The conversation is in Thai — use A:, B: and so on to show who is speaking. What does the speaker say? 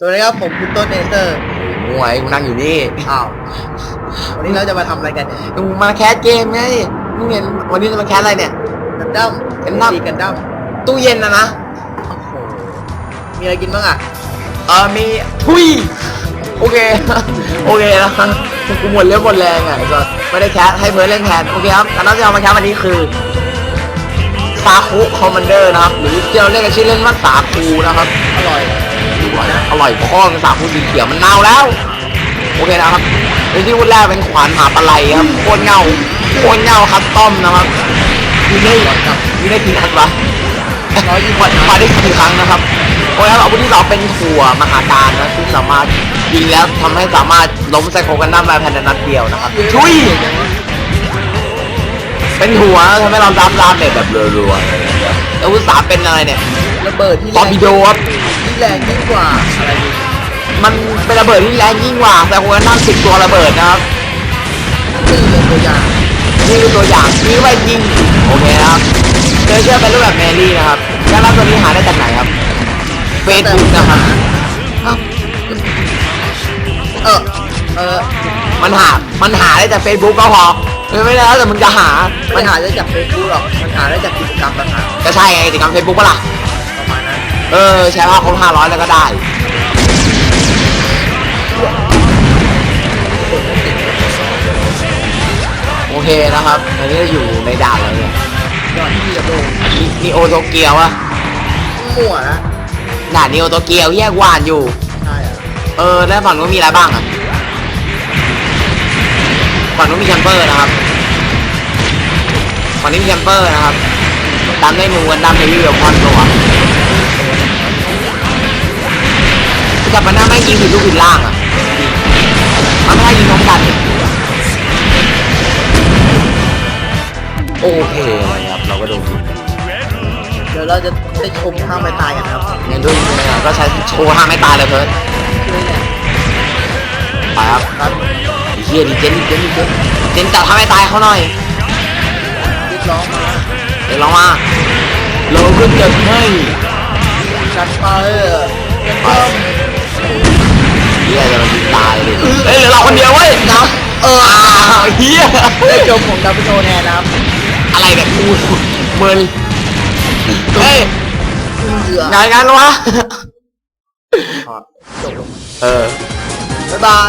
A: สวัสดีครับผมคุณต้นเนเซอร์
B: มวยกูนั่งอยู่นี่
A: อ้าววันนี้เราจะมาทำอะไรกันเนี่ย
B: มึงมาแคสเกมไงมึงเห็นวันนี้จะมาแคสอะไรเนี่ย
A: กันดั้ม
B: Gundam
A: ดีกันดั้ม
B: ตู้เย็นนะนะ
A: โอ้โหมีอะไรกินบ้างอะ
B: เออมีทุยโอเคโอเคนะครับกูหมดเรื่องหมดแรงอะก็ไม่ได้แคสให้เพิร์ดเล่นแทนโอเคครับการที่เรามาแคสวันนี้คือซาคุคอมมานเดอร์นะครับหรือที่เราเรียกกันชื่อเล่นว่าสาคูนะครับ
A: อร่อย
B: อร่อยข้องสาคูสีเขียวมันเน่าแล้ว โอเคนะครับในที่วุ้นแรกเป็นขวานหาปลาไหลครับโคตรเงาโคตรเงาคัสตอมนะครับยิงได้ยิงได้กี่นัดวะ
A: ร้อยยี่สิบ
B: มามาได้กี่ครั้งนะครับโอ้ยครับอาวุธที่สองเป็นถั่วมหาการนะที่งสามารถยิงแล้วทำให้สามารถล้มไซโคกันดั้มได้ภายในนัดเดียวนะครับชุยเป็นถั่วทำให้เราดับดาเมจแบบรัวๆอะไรอย่างเงี้ยอาวุธสามเป็นอะไรเนี่ย
A: ระเบิดที่
B: ตอร์ปิโดครับ
A: แรงยิ่งกว่าอะไรดี
B: มันเป็นระเบิดที่แรงยิ่งกว่าไซโคกันดั้มสิบตัวระเบิดนะครับ
A: นี่เป็นตัวอย่าง
B: นี่คือตัวอย่างนี่ไว้ยิงโอเคนะครับเจอเชื่อเป็นรูปแบบแมรี่นะครับแล้วรับตัวนี้หาได้จากไหนครับเฟซบุ๊กนะครับอ้าว
A: เออเออ
B: มันหา มันหาได้จากเฟซบุ๊กก็พอเออไม่ได้แล้วแต่มึงจะหา
A: ไม่หาได้จากเฟซบุ๊กหรอก มันหาได้จากกิจกรรมต่างหาก
B: ก็ใช่ไงกิจกรรมเฟซบุ๊กปะล่ะ
A: ประมาณนั้น
B: เออ ใช้ภาพครบห้าร้อยแล้วก็ได้โอเคนะครับ อันนี้เราอยู่ในด่านอะไรเนี่ย
A: ก่อนที่จะโดน
B: นีโอโตเกียวอะ
A: มั่วนะ
B: ด่านนีโอโตเกียวแยกว่านอยู่
A: ใช่อะ
B: เออ แล้วฝั่งนู้นมีอะไรบ้างอะฝั่งนู้นมีแคมเปอร์นะครับฝั่งนี้มีแคมเปอร์นะครับตามด้วยนูกันดำในวิวคอนตัว จับมันหน้าไม่ยิงผิดลูกผิดล่างอะมันไม่ได้ยิงพร้อมกันโอเคนะครับเราก็ดู
A: เดี๋ยวเราจะได้ชมท่าไม้ตายกันนะครับ
B: เงินด้วยนะครับก็ใช้โชว์ห้าไม่ตายเลยเพิร์ด
A: ช่วยเนี่ย
B: ไปครับ
A: ครับ
B: ไอ้เฮียดิเจนดิเจนดิเจนเจนจับห้าไม่ตายเขาหน่อย
A: เรียกร้องมา
B: เดี๋ยวลองมาเราก็จะให้
A: ชัดไปเออเรี ยกร้อง
B: เฮียจะมายิงตายเลยเฮ้ยเหลือเราคนเดียวเว้ยนะเอออ้าวเฮีย
A: ได้จมของดับเบิลโนแทนนะครับ
B: อะไรแบบกูมึนเฮ้ย
A: เหลืองา
B: นงานวะ
A: จบ
B: เออ
A: บ๊ายบาย